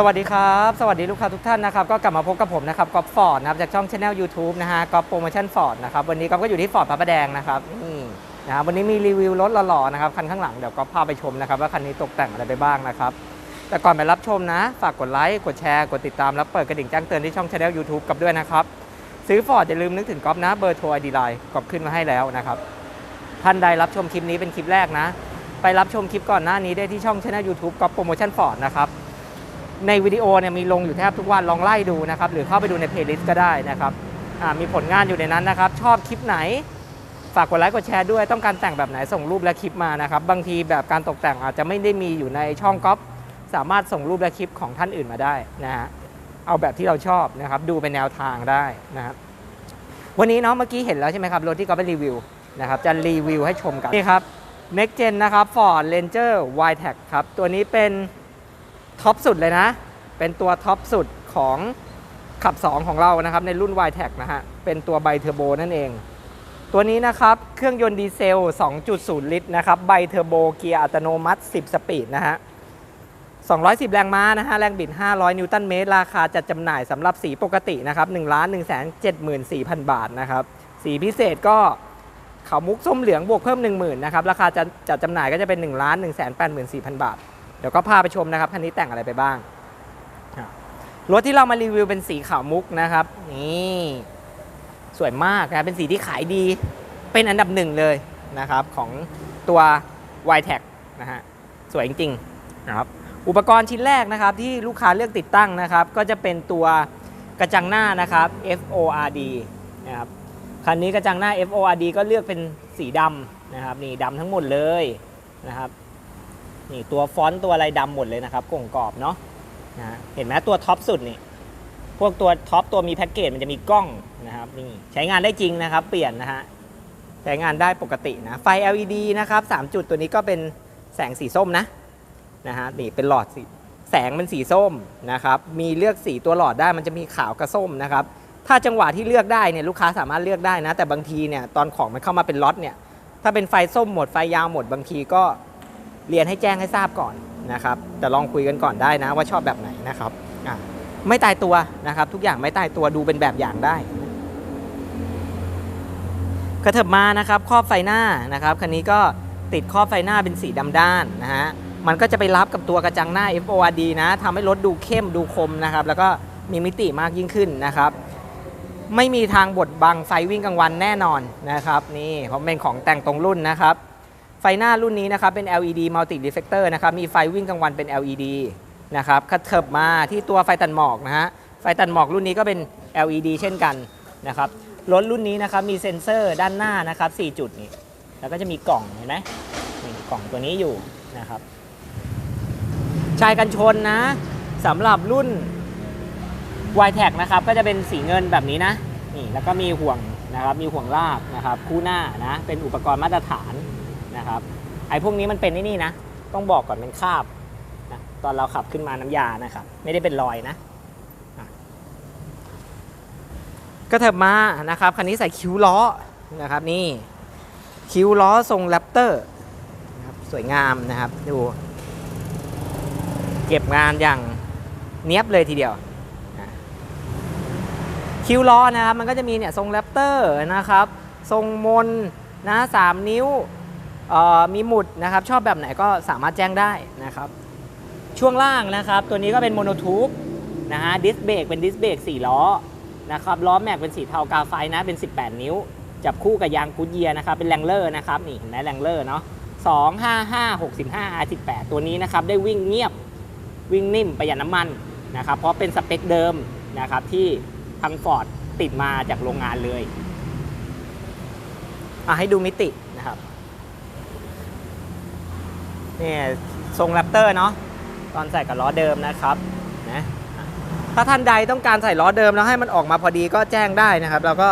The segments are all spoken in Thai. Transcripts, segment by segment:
สวัสดีครับ สวัสดีลูกค้าทุกท่านนะครับ ก็กลับมาพบกับผมนะครับก๊อฟฟอร์ดนะครับจากช่องช anel YouTube นะฮะก๊อฟโปรโมชั่นฟอร์ดนะครับ วันนี้ก๊อฟก็อยู่ที่ฟอร์ดพระประแดงนะครับนี่นะครับวันนี้มีรีวิวรถหล่อๆนะครับคันข้างหลังเดี๋ยวก๊อฟพาไปชมนะครับว่าคันนี้ตกแต่งอะไรไปบ้างนะครับ แต่ก่อนไปรับชมนะ ฝากกดไลค์กดแชร์กดติดตามแล้วเปิดกระดิ่งแจ้งเตือนที่ช่องช anel YouTube กับด้วยนะครับซื้อฟอร์ดอย่าลืมนึกถึงก๊อฟนะเบอร์โทรไอดีไลน์ก๊อฟขึ้นมาให้แล้วนะครับท่านใดรับชมคลิปนี้เป็นคลิปแรกนะ ไปรับชมคลิปก่อนหน้านี้ได้ที่ช่องช anel YouTube ก๊อฟโปรโมชั่นฟอร์ดนะครับ ในวิดีโอเนี่ยมีลงอยู่แทบทุกวันลองไล่ดูนะครับ หรือเข้าไปดูในเพลย์ลิสต์ก็ได้นะครับมีผลงานอยู่ในนั้นนะครับ ชอบคลิปไหน ฝากกดไลค์กดแชร์ด้วยต้องการแต่งแบบไหนส่งรูปและคลิปมานะครับ บางทีแบบการตกแต่งอาจจะไม่ได้มีอยู่ในช่องก๊อปสามารถส่งรูปและคลิปของท่านอื่นมาได้นะฮะเอาแบบที่เราชอบนะครับ ดูเป็นแนวทางได้นะครับวันนี้เนาะเมื่อกี้เห็นแล้วใช่ไหมครับรถที่ก๊อฟไปรีวิวนะครับจะรีวิวให้ชมกันนี่ครับ Next Gen นะครับ Ford Ranger y t e c ครับตัวนี้เป็น ท็อปสุดเลยนะ เป็นตัวท็อปสุดของขับ 2 ของเรานะครับ ในรุ่น y t e c นะฮะ เป็นตัวไบเทอร์โบนั่นเอง ตัวนี้นะครับ เครื่องยนต์ดีเซล 2.0 ลิตรนะครับไบเทอร์โบเกียร์อัตโนมัติ 10 สปีดนะฮะ 210 แรงม้านะฮะ แรงบิด 500 นิวตันเมตร ราคาจัดจำหน่ายสำหรับสีปกตินะครับ1 1 7 4 0 0 0 บาทนะครับ สีพิเศษก็ขาวมุกส้มเหลืองบวกเพิ่ม 10,000นะครับ ราคาจะจัดจำหน่ายก็จะเป็น 1 1 8 4 0 0 0 บาท เดี๋ยวก็พาไปชมนะครับคันนี้แต่งอะไรไปบ้างอะรถที่เรามารีวิวเป็นสีขาวมุกนะครับ นี่สวยมากนะเป็นสีที่ขายดี เป็นอันดับหนึ่งเลยนะครับ ของตัว y t e c นะฮะสวยจริงๆนะครับอุปกรณ์ชิ้นแรกนะครับ ที่ลูกค้าเลือกติดตั้งนะครับ ก็จะเป็นตัวกระจังหน้านะครับ FORD นะครับคันนี้กระจังหน้า FORD ก็เลือกเป็นสีดำนะครับนี่ดำทั้งหมดเลยนะครับ นี่ตัวฟอนต์ตัวอะไรดำหมดเลยนะครับกล่องกรอบเนาะนะเห็นไหมตัวท็อปสุดนี่พวกตัวท็อปตัวมีแพ็กเกจมันจะมีกล้องนะครับนี่ใช้งานได้จริงนะครับ เปลี่ยนนะฮะใช้งานได้ปกตินะไฟ LED นะครับ3จุดตัวนี้ก็เป็นแสงสีส้มนะนะฮะนี่เป็นหลอดสีแสงเป็นสีส้มนะครับมีเลือกสีตัวหลอดได้มันจะมีขาวกับส้มนะครับถ้าจังหวะที่เลือกได้เนี่ยลูกค้าสามารถเลือกได้นะ แต่บางทีเนี่ยตอนของมันเข้ามาเป็นล็อตเนี่ยถ้าเป็นไฟส้มหมดไฟยาวหมดบางทีก็ เรียนให้แจ้งให้ทราบก่อนนะครับแต่ลองคุยกันก่อนได้นะว่าชอบแบบไหนนะครับไม่ตายตัวนะครับ ทุกอย่างไม่ตายตัวดูเป็นแบบอย่างได้กระเถิบมานะครับครอบไฟหน้านะครับคันนี้ก็ติดครอบไฟหน้าเป็นสีดำด้านนะฮะมันก็จะไปรับกับตัวกระจังหน้า FORD นะทำให้รถดูเข้มดูคมนะครับ แล้วก็มีมิติมากยิ่งขึ้นนะครับ ไม่มีทางบดบังไฟวิ่งกลางวันแน่นอนนะครับ นี่เพราะเป็นของแต่งตรงรุ่นนะครับ ไฟหน้ารุ่นนี้นะครับเป็น LED multi reflector นะครับมีไฟวิ่งกลางวันเป็น LED นะครับกระเถิบมาที่ตัวไฟตัดหมอกนะฮะไฟตัดหมอกรุ่นนี้ก็เป็น LED เช่นกันนะครับรถรุ่นนี้นะครับมีเซ็นเซอร์ด้านหน้านะครับ4จุดนี่แล้วก็จะมีกล่องเห็นไหมนี่กล่องตัวนี้อยู่นะครับชายกันชนนะสำหรับรุ่น y t e c นะครับก็จะเป็นสีเงินแบบนี้นะนี่แล้วก็มีห่วงนะครับมีห่วงลากนะครับคู่หน้านะเป็นอุปกรณ์มาตรฐาน นะครับไอ้พวกนี้มันเป็นนี่นี่นะ ต้องบอกก่อนเป็นคาบนะตอนเราขับขึ้นมาน้ำยานะครับ ไม่ได้เป็นรอยนะก็เถิบมานะครับคันนี้ใส่คิ้วล้อนะครับนี่คิ้วล้อทรงแรปเตอร์นะครับสวยงามนะครับดูเก็บงานอย่างเนี้ยบเลยทีเดียวคิ้วล้อนะครับมันก็จะมีเนี่ยทรงแรปเตอร์นะครับ ทรงมนนะสามนิ้ว มีหมุดนะครับชอบแบบไหนก็สามารถแจ้งได้นะครับ ช่วงล่างนะครับ ตัวนี้ก็เป็นโมโนทูบนะฮะดิสเบรกเป็นดิสเบรก4ล้อนะครับล้อแม็กเป็นสีเทากาไฟนะเป็น 18 นิ้ว จับคู่กับยางกูดเยียนะครับเป็นแรงเลอร์นะครับนี่เห็นไหมแรงเลอร์เนาะ2 5 5 65 R18 ตัวนี้นะครับได้วิ่งเงียบวิ่งนิ่มประหยัดน้ำมันนะครับเพราะเป็นสเปคเดิมนะครับที่ทางฟอร์ดติดมาจากโรงงานเลยอะให้ดูมิตินะครับ นี่ทรงแรปเตอร์เนาะตอนใส่กับล้อเดิมนะครับนะถ้าท่านใดต้องการใส่ล้อเดิมแล้วให้มันออกมาพอดีก็แจ้งได้นะครับเราก็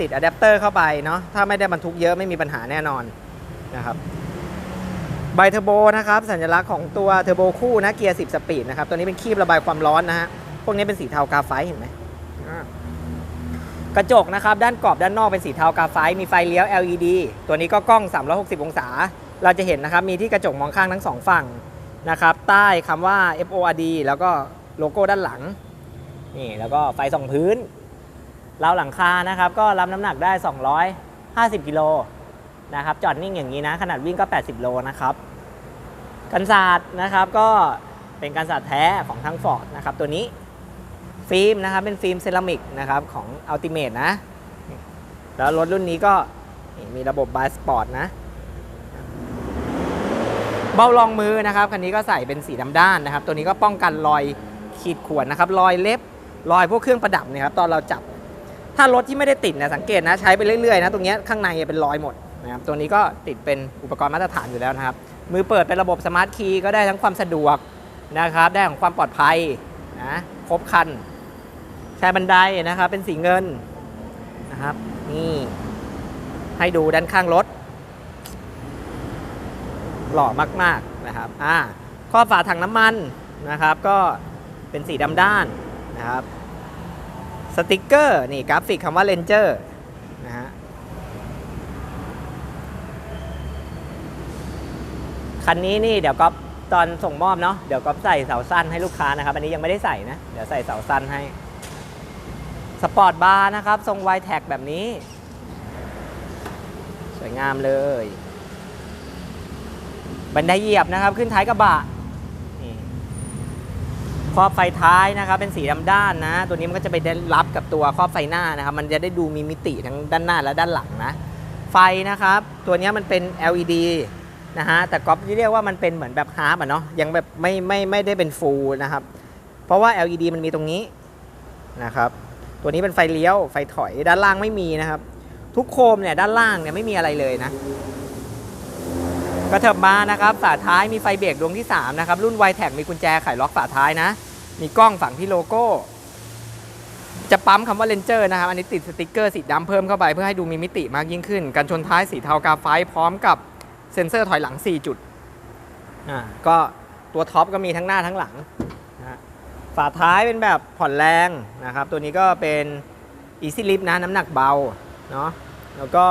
ติดอะแดปเตอร์เข้าไปเนาะถ้าไม่ได้บรรทุกเยอะไม่มีปัญหาแน่นอนนะครับใบเทอร์โบนะครับ สัญลักษณ์ของตัวเทอร์โบคู่นะเกียร์ 10 สปีดนะครับ ตัวนี้เป็นคีบระบายความร้อนนะฮะพวกนี้เป็นสีเทากาไฟเห็นไหมกระจกนะครับ ด้านกรอบด้านนอกเป็นสีเทากาไฟมีไฟเลี้ยว LED ตัวนี้ก็กล้อง 360 องศา เราจะเห็นนะครับมีที่กระจกมองข้างทั้งสองฝั่งนะครับใต้คำว่า FORD แล้วก็โลโก้ด้านหลังนี่แล้วก็ไฟส่องพื้นราวหลังคานะครับก็รับน้ำหนักได้ 250กิโลนะครับจอดนิ่งอย่างนี้นะ ขนาดวิ่งก็ 80 โลนะครับ กันศาสตร์นะครับก็เป็นกันศาสตร์แท้ของทั้งฟอร์ดนะครับตัวนี้ฟิล์มนะครับเป็นฟิล์มเซรามิกนะครับของ Ultimate นะ แล้วรถรุ่นนี้ก็มีระบบบายสปอร์ตนะ เบารองมือนะครับคันนี้ก็ใส่เป็นสีดำด้านนะครับ ตัวนี้ก็ป้องกันรอยขีดข่วนนะครับรอยเล็บรอยพวกเครื่องประดับเนี่ยครับตอนเราจับ ถ้ารถที่ไม่ได้ติดนะสังเกตนะใช้ไปเรื่อยๆนะตรงนี้ข้างในเป็นรอยหมดนะครับตัวนี้ก็ติดเป็นอุปกรณ์มาตรฐานอยู่แล้วนะครับ มือเปิดเป็นระบบสมาร์ทคีย์ก็ได้ทั้งความสะดวกนะครับ ได้ของความปลอดภัยนะครบคันใช้บันไดนะครับเป็นสีเงินนะครับนี่ให้ดูด้านข้างรถ หล่อมากๆนะครับอ่าข้อฝาถังน้ำมันนะครับ ก็เป็นสีดำด้านนะครับสติกเกอร์นี่กราฟิกคำว่า Ranger นะฮะคันนี้นี่เดี๋ยวก๊อฟตอนส่งมอบเนาะเดี๋ยวก๊อฟใส่เสาสั้นให้ลูกค้านะครับ อันนี้ยังไม่ได้ใส่นะ เดี๋ยวใส่เสาสั้นให้สปอร์ตบาร์นะครับ ทรงไวแท็กแบบนี้ สวยงามเลย บันไดเหยียบนะครับ ขึ้นท้ายกระบะครอบไฟท้ายนะครับ เป็นสีดำด้านนะ ตัวนี้มันก็จะไปได้รับกับตัวครอบไฟหน้านะครับ มันจะได้ดูมีมิติทั้งด้านหน้าและด้านหลังนะ ไฟนะครับ ตัวนี้มันเป็น LED นะฮะแต่ก๊อฟเรียกว่ามันเป็นเหมือนแบบฮาร์ปอะเนาะยังแบบไม่ไม่ไม่ได้เป็นฟูลนะครับ เพราะว่า LED มันมีตรงนี้นะครับ ตัวนี้เป็นไฟเลี้ยวไฟถอยด้านล่างไม่มีนะครับ ทุกโคมเนี่ยด้านล่างเนี่ยไม่มีอะไรเลยนะ กระเถิบมานะครับฝาท้ายมีไฟเบรกดวงที่ 3 นะครับ รุ่น y t แท็มีกุญแจไขล็อกฝาท้ายนะ มีกล้องฝังที่โลโก้ จะปั๊มคำว่าเลนเจอร์นะครับ อันนี้ติดสติกเกอร์สีดำเพิ่มเข้าไปเพื่อให้ดูมีมิติมากยิ่งขึ้น กันชนท้ายสีเทากาไฟพร้อมกับเซ็นเซอร์ถอยหลัง 4 จุดอ่าก็ตัวท็อปก็มีทั้งหน้าทั้งหลังนะฮะฝาท้ายเป็นแบบผ่อนแรงนะครับ ตัวนี้ก็เป็น Easy Lift นะน้ำหนักเบาเนาะแล้วก็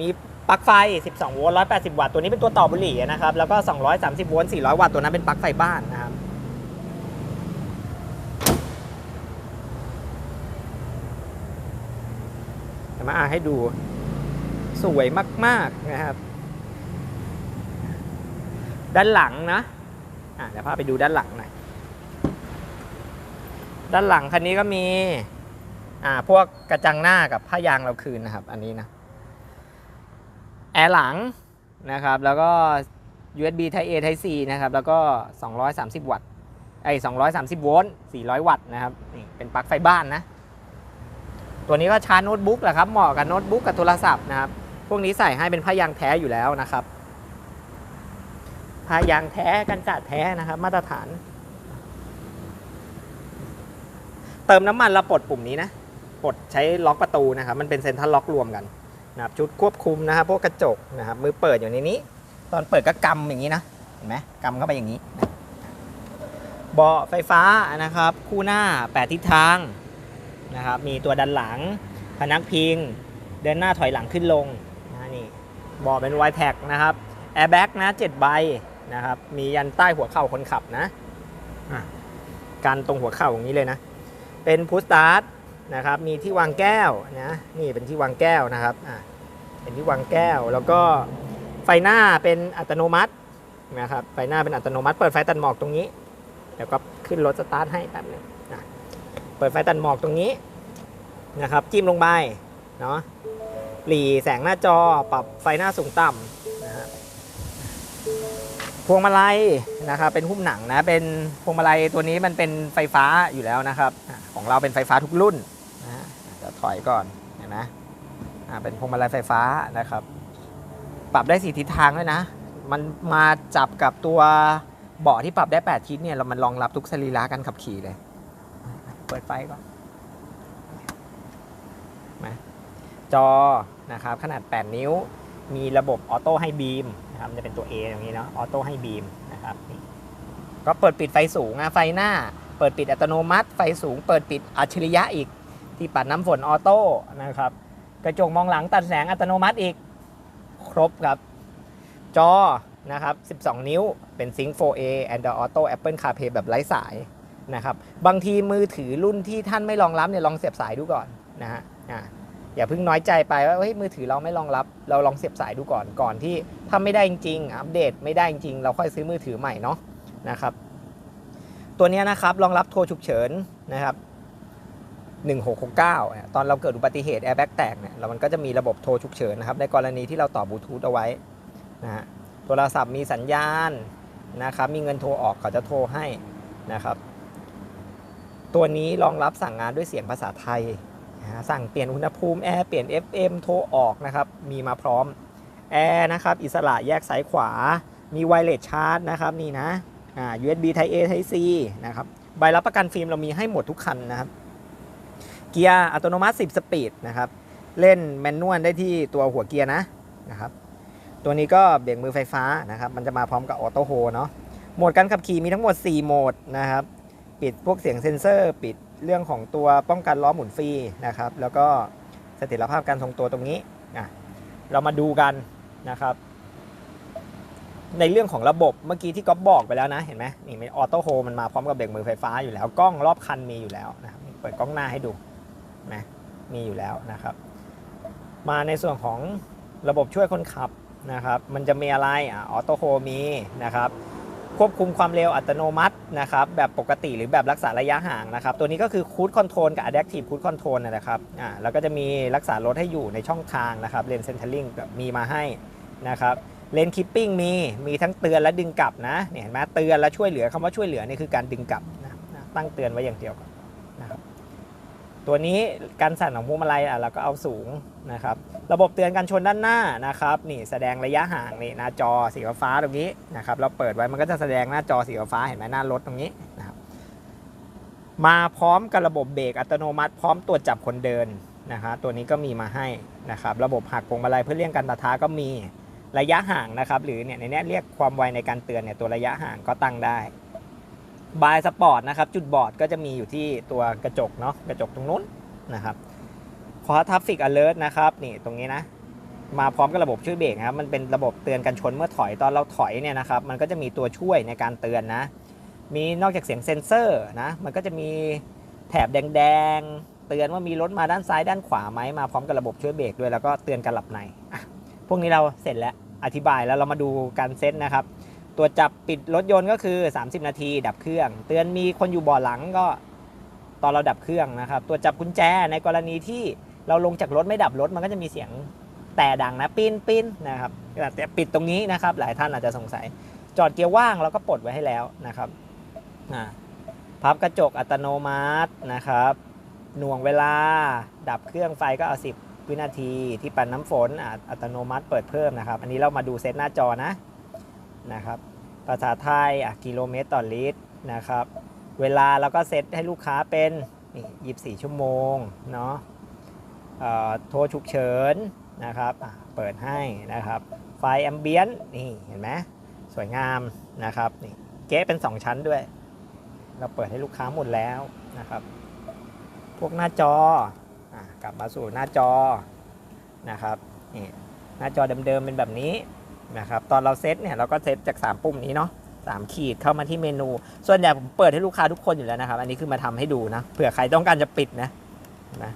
มี ปลั๊กไฟ 12 โวลต์ 180 วัตต์ ตัวนี้เป็นตัวต่อบุหรี่นะครับ แล้วก็ 230 โวลต์ 400 วัตต์ ตัวนั้นเป็นปลั๊กไฟบ้านนะครับ จะมาอ่าให้ดู สวยมาก ๆ นะครับ ด้านหลังนะ อะเดี๋ยวพาไปดูด้านหลังหน่อย ด้านหลังคันนี้ก็มี อ่า พวกกระจังหน้ากับผ้ายางเราคืนนะครับ อันนี้นะ แอร์หลังนะครับ แล้วก็ USB Type A Type C นะครับ แล้วก็ 230 วัตต์ไอ้230 โวลต์ 400 วัตต์นะครับ นี่เป็นปลั๊กไฟบ้านนะ ตัวนี้ก็ชาร์จโน้ตบุ๊กแหละครับ เหมาะกับโน้ตบุ๊กกับโทรศัพท์นะครับ พวกนี้ใส่ให้เป็นผ้ายางแท้อยู่แล้วนะครับผ้ายางแท้กันจัดแท้นะครับ มาตรฐาน เติมน้ำมันเราปลดปุ่มนี้นะ ปลดใช้ล็อกประตูนะครับ มันเป็นเซ็นทรัลล็อกรวมกัน นะครับชุดควบคุมนะครับพวกกระจกนะครับมือเปิดอยู่ในนี้ ตอนเปิดก็กำอย่างนี้นะเห็นไหมกำเข้าไปอย่างนี้เบาะไฟฟ้านะครับ คู่หน้า 8 ทิศทางนะครับมีตัวดันหลัง พนักพิง เดินหน้าถอยหลังขึ้นลงนะนี่เบาะเป็นไวแท็กนะครับแอร์แบ็กนะ7ใบนะครับมียันใต้หัวเข่าคนขับนะะกันตรงหัวเข่าอย่างนี้เลยนะ เป็นพุ s สตาร์ท นะครับ มีที่วางแก้วนะนี่เป็นที่วางแก้วนะครับอะเป็นที่วางแก้ว แล้วก็ไฟหน้าเป็นอัตโนมัตินะครับไฟหน้าเป็นอัตโนมัติ เปิดไฟตัดหมอกตรงนี้เดี๋ยวก็ขึ้นรถสตาร์ทให้แป๊บนึงนะเปิดไฟตัดหมอกตรงนี้นะครับ จิ้มลงไปเนาะหลีแสงหน้าจอปรับไฟหน้าสูงต่ำนะฮะพวงมาลัยนะครับเป็นหุ้มหนังนะเป็นพวงมาลัยตัวนี้มันเป็นไฟฟ้าอยู่แล้วนะครับ ของเราเป็นไฟฟ้าทุกรุ่น อยก่อนเห็นไหมอ่าเป็นพวงมาลัยไฟฟ้านะครับ ปรับได้สี่ทิศทางด้วยนะ มันมาจับกับตัวเบาะที่ปรับได้ 8 ทิศเนี่ยเรามันรองรับทุกสรีระการขับขี่เลย เปิดไฟก่อนมาจอนะครับขนาด 8 นิ้วมีระบบออโต้ให้บีมนะครับจะเป็นตัว A อย่างนี้เนาะออโต้ให้บีมนะครับก็เปิดปิดไฟสูงนะไฟหน้า เปิดปิดอัตโนมัติ ไฟสูง เปิดปิดอัจฉริยะอีก ที่ปัดน้ำฝนออโต้นะครับ กระจกมองหลังตัดแสงอัตโนมัติอีกครบครับ จอนะครับ 12 นิ้วเป็น Sync 4A Android Auto Apple CarPlay แบบไร้สายนะครับ บางทีมือถือรุ่นที่ท่านไม่รองรับเนี่ยลองเสียบสายดูก่อนนะฮะอย่าเพิ่งน้อยใจไปว่าเฮ้ยมือถือเราไม่รองรับ เราลองเสียบสายดูก่อนก่อนที่ถ้าไม่ได้จริงอัปเดตไม่ได้จริง เราค่อยซื้อมือถือใหม่เนาะนะครับ ตัวนี้นะครับรองรับโทรฉุกเฉินนะครับ 1669เนี่ยตอนเราเกิดอุบัติเหตุแอร์แบ็กแตกเนี่ยแล้วมันก็จะมีระบบโทรฉุกเฉินนะครับ ในกรณีที่เราต่อบลูทูธเอาไว้นะฮะโทรศัพท์มีสัญญาณนะครับ มีเงินโทรออกเขาจะโทรให้นะครับ ตัวนี้รองรับสั่งงานด้วยเสียงภาษาไทย สั่งเปลี่ยนอุณหภูมิแอร์เปลี่ยน FM โทรออกนะครับ มีมาพร้อมแอร์นะครับอิสระแยกซ้ายขวา มีไวเลสชาร์จนะครับนี่นะอ่า USB Type A Type C นะครับ ใบรับประกันฟิล์มเรามีให้หมดทุกคันนะครับ เกียร์อัตโนมัติ 10 สปีดนะครับ เล่นแมนนวลได้ที่ตัวหัวเกียร์นะนะครับ ตัวนี้ก็เบรกมือไฟฟ้านะครับ มันจะมาพร้อมกับออโต้โฮเนาะ โหมดการขับขี่มีทั้งหมด 4 โหมดนะครับ ปิดพวกเสียงเซ็นเซอร์ ปิดเรื่องของตัวป้องกันล้อหมุนฟรีนะครับ แล้วก็เสถียรภาพการทรงตัวตรงนี้อะเรามาดูกันนะครับ ในเรื่องของระบบเมื่อกี้ที่ก๊อฟบอกไปแล้วนะ เห็นไหมนี่มันออโต้โฮมันมาพร้อมกับเบรกมือไฟฟ้าอยู่แล้ว กล้องรอบคันมีอยู่แล้วนะครับเปิดกล้องหน้าให้ดู นะมีอยู่แล้วนะครับ มาในส่วนของระบบช่วยคนขับนะครับ มันจะมีอะไรอะออโต้โฮมีนะครับควบคุมความเร็วอัตโนมัตินะครับแบบปกติหรือแบบรักษาระยะห่างนะครับ ตัวนี้ก็คือคูดคอนโทรลกับ Adaptive Cruise Control นะครับอ่าแล้วก็จะมีรักษารถให้อยู่ในช่องทางนะครับเลนเซนเทอร์ลิงมีมาให้นะครับเลนคิปปิ้งมีมีทั้งเตือนและดึงกลับนะเนี่ยเห็นไหมเตือนและช่วยเหลือคำว่าช่วยเหลือนี่คือการดึงกลับนะตั้งเตือนไว้อย่างเดียวก่อนนะครับ ตัวนี้การสั่นของพวงมาลัยอะเราก็เอาสูงนะครับ ระบบเตือนการชนด้านหน้านะครับ นี่แสดงระยะห่างนี่หน้าจอสีฟ้าตรงนี้นะครับ เราเปิดไว้มันก็จะแสดงหน้าจอสีฟ้าเห็นไหมหน้ารถตรงนี้นะครับ มาพร้อมกับระบบเบรกอัตโนมัติ พร้อมตรวจจับคนเดินนะครับตัวนี้ก็มีมาให้นะครับ ระบบหักพวงมาลัยเพื่อเลี่ยงการปะทะก็มีระยะห่างนะครับ หรือเนี่ยในนี้เรียกความไวในการเตือนเนี่ยตัวระยะห่างก็ตั้งได้ บายสปอร์ตนะครับ จุดบอดก็จะมีอยู่ที่ตัวกระจกเนาะกระจกตรงนู้นนะครับคอทัฟฟิกอเลอร์นะครับนี่ตรงนี้นะ มาพร้อมกับระบบช่วยเบรกครับมันเป็นระบบเตือนกันชนเมื่อถอยตอนเราถอยเนี่ยนะครับ มันก็จะมีตัวช่วยในการเตือนนะ มีนอกจากเสียงเซ็นเซอร์นะ มันก็จะมีแถบแดงๆ เตือนว่ามีรถมาด้านซ้ายด้านขวาไหมมาพร้อมกับระบบช่วยเบรกด้วยแล้วก็เตือนการหลับในพวกนี้เราเสร็จแล้วอธิบายแล้วเรามาดูการเซตนะครับ ตัวจับปิดรถยนต์ก็คือ 30 นาที ดับเครื่อง เตือนมีคนอยู่บ่อหลังก็ตอนเราดับเครื่องนะครับ ตัวจับกุญแจในกรณีที่เราลงจากรถไม่ดับรถมันก็จะมีเสียงแต่ดังนะปิ้นปิ้นนะครับแต่ปิดตรงนี้นะครับ หลายท่านอาจจะสงสัย จอดเกียร์ว่างเราก็ปลดไว้ให้แล้วนะครับพับกระจกอัตโนมัตินะครับ หน่วงเวลา ดับเครื่องไฟก็เอา 10 วินาทีที่ปั่นน้ำฝนออัตโนมัติเปิดเพิ่มนะครับ อันนี้เรามาดูเซตหน้าจอนะ นะครับ ภาษาไทยอะกิโลเมตรต่อลิตรนะครับ เวลาเราก็เซตให้ลูกค้าเป็นนี่24 ชั่วโมงเนาะโทรฉุกเฉินนะครับ เปิดให้นะครับ ไฟแอมเบียนนี่เห็นไหมสวยงามนะครับนี่เก๊เป็น 2 ชั้นด้วย เราเปิดให้ลูกค้าหมดแล้วนะครับ พวกหน้าจออกลับมาสู่หน้าจอนะครับนี่หน้าจอเดิมๆเป็นแบบนี้ นะครับตอนเราเซตเนี่ยเราก็เซตจาก 3 ปุ่มนี้เนาะสามขีดเข้ามาที่เมนู ส่วนใหญ่ผมเปิดให้ลูกค้าทุกคนอยู่แล้วนะครับ อันนี้คือมาทำให้ดูนะเผื่อใครต้องการจะปิดนะนะ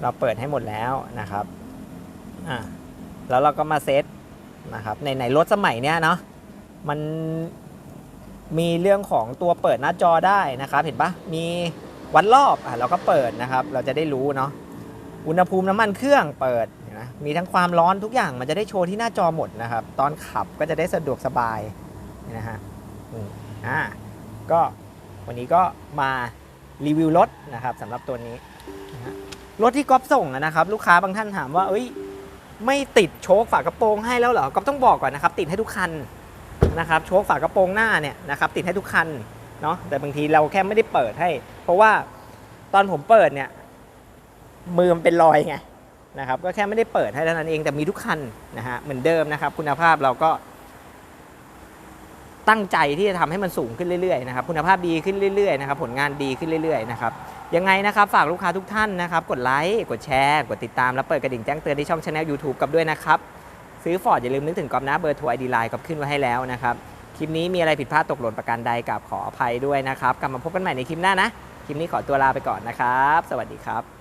เราเปิดให้หมดแล้วนะครับอ่าแล้วเราก็มาเซตนะครับในในรถสมัยเนี้ยเนาะมันมีเรื่องของตัวเปิดหน้าจอได้นะครับ เห็นปะมีวัดรอบอะเราก็เปิดนะครับ เราจะได้รู้เนาะอุณหภูมิน้ำมันเครื่องเปิด มีทั้งความร้อนทุกอย่างมันจะได้โชว์ที่หน้าจอหมดนะครับ ตอนขับก็จะได้สะดวกสบายนะฮะอ่าก็วันนี้ก็มารีวิวรถนะครับสำหรับตัวนี้นะรถที่ก๊อฟส่งนะครับ ลูกค้าบางท่านถามว่า เอ้ย ไม่ติดโชคฝากระโปรงให้แล้วเหรอก๊อฟต้องบอกก่อนนะครับ ติดให้ทุกคันนะครับโชคฝากระโปรงหน้าเนี่ยนะครับติดให้ทุกคันเนาะแต่บางทีเราแค่ไม่ได้เปิดให้ เพราะว่าตอนผมเปิดเนี่ยมือมันเป็นรอยไง นะครับก็แค่ไม่ได้เปิดให้เท่านั้นเองแต่มีทุกคันนะฮะเหมือนเดิมนะครับ คุณภาพเราก็ ตั้งใจที่จะทำให้มันสูงขึ้นเรื่อยๆนะครับคุณภาพดีขึ้นเรื่อยๆนะครับผลงานดีขึ้นเรื่อยๆนะครับยังไงนะครับฝากลูกค้าทุกท่านนะครับ กดไลค์กดแชร์ กดติดตามและเปิดกระดิ่งแจ้งเตือนที่ช่องช anel YouTube กับด้วยนะครับซื้อฟอร์ดอย่าลืมนึกถึงกอบนะเบอร์โทรไอดีไลน์กับขึ้นไว้ให้แล้วนะครับคลิปนี้มีอะไรผิดพลาดตกหล่นประการใดกับขออภัยด้วยนะครับกลับมาพบกันใหม่ในคลิปหน้านะคลิปนี้ขอตัวลาไปก่อนนะครับ สวัสดีครับ